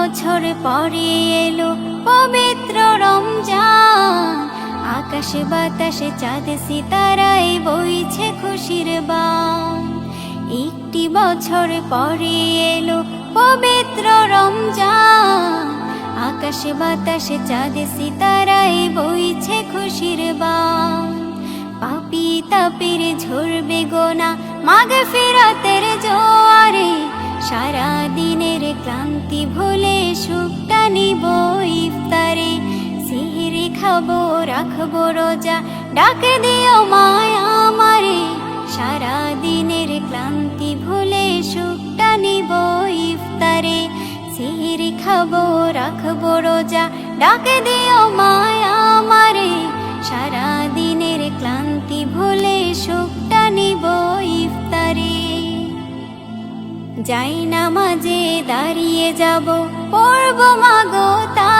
বছর পরে এলো পবিত্র রমজান। আকাশে বাতাসে চাঁদ সিতারাই বইছে খুশির বান। একটি বছর পরে এলো পবিত্র রমজান। আকাশে বাতাসে চাঁদ সিতারাই বইছে খুশির বান। পাপি তাপির ঝরবে গোনা মাগে ফেরাতের জোয়ারে সারা দিনের ক্লান্তি ভুলে খাব রাখব রোজা। ডাকে দিও মায়া আমারে সারা দিনের ক্লান্তি ভুলে সুখটা নিব ইফতারে। সিহিরি খাব, রাখব রোজা। ডাকে দিও মায়া আমারে সারা দিনের ক্লান্তি ভুলে সুখটা নিব ইফতারে। যাই না মাঝে দাঁড়িয়ে যাব, পড়ব মাগো তারাবি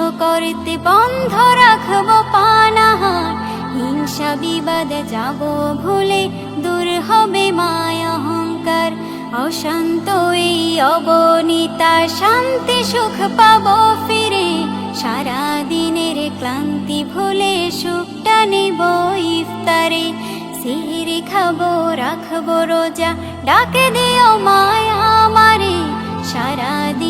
করতে বন্ধ রাখব পানাহার। হিংসা বিবাদ যাব ভুলে দূর হবে মায় অহংকার। অশান্ত এই অবনীতা, শান্তি সুখ পাব ফিরে। সারা দিনের ক্লান্তি ভুলে সুখটা নেব ইফতারে। সিহিরি খাব, রাখব রোজা, ডাকে দিও মায়া আমারে। সারা দিনের